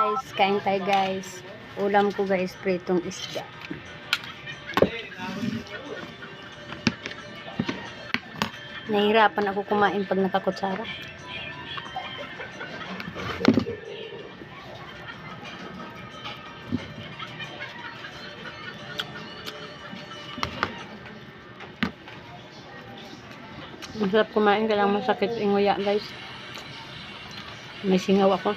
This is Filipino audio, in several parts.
Guys, kain tayo guys. Ulam ko guys, pritong isda. Nahihirapan ako kumain pag nakakutsara. Masarap kumain, kailangan masakit yung nguya guys. May singaw ako.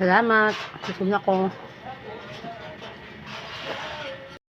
Salamat. Gusto na ko.